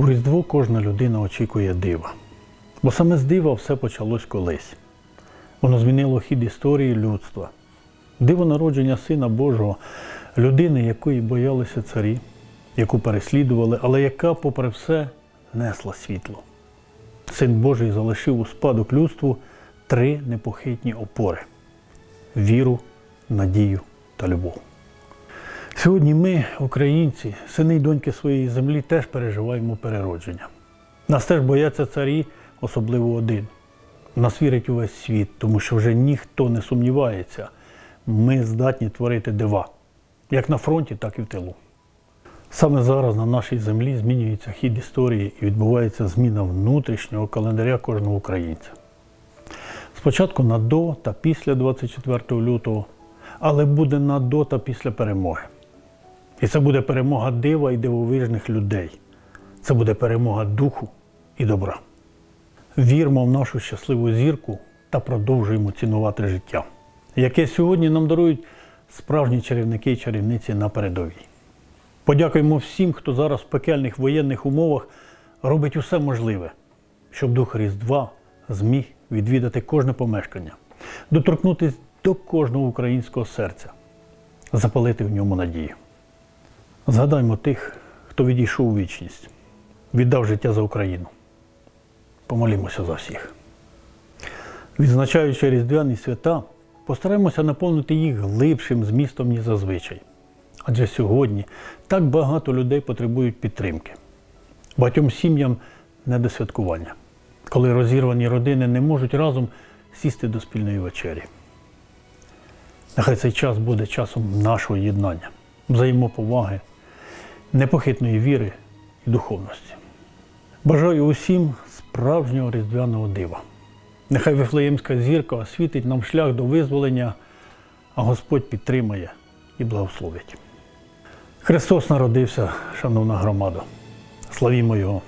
У Різдво кожна людина очікує дива. Бо саме з дива все почалось колись. Воно змінило хід історії людства. Диво народження Сина Божого, людини, якої боялися царі, яку переслідували, але яка, попри все, несла світло. Син Божий залишив у спадок людству три непохитні опори віру, надію та любов. Сьогодні ми, українці, сини й доньки своєї землі, теж переживаємо переродження. Нас теж бояться царі, особливо один. Нас вірить увесь світ, тому що вже ніхто не сумнівається. Ми здатні творити дива, як на фронті, так і в тилу. Саме зараз на нашій землі змінюється хід історії і відбувається зміна внутрішнього календаря кожного українця. Спочатку на до та після 24 лютого, але буде на до та після перемоги. І це буде перемога дива і дивовижних людей. Це буде перемога духу і добра. Вірмо в нашу щасливу зірку та продовжуємо цінувати життя, яке сьогодні нам дарують справжні чарівники і чарівниці на передовій. Подякуємо всім, хто зараз в пекельних воєнних умовах робить усе можливе, щоб дух Різдва зміг відвідати кожне помешкання, доторкнутися до кожного українського серця, запалити в ньому надію. Згадаймо тих, хто відійшов у вічність, віддав життя за Україну. Помолімося за всіх. Відзначаючи різдвяні свята, постараємося наповнити їх глибшим змістом, ніж зазвичай. Адже сьогодні так багато людей потребують підтримки. Багатьом сім'ям не до святкування, коли розірвані родини не можуть разом сісти до спільної вечері. Нехай цей час буде часом нашого єднання, взаємоповаги, непохитної віри і духовності. Бажаю усім справжнього різдвяного дива. Нехай Вифлеємська зірка освітить нам шлях до визволення, а Господь підтримає і благословить. Христос народився, шановна громада. Славімо Його!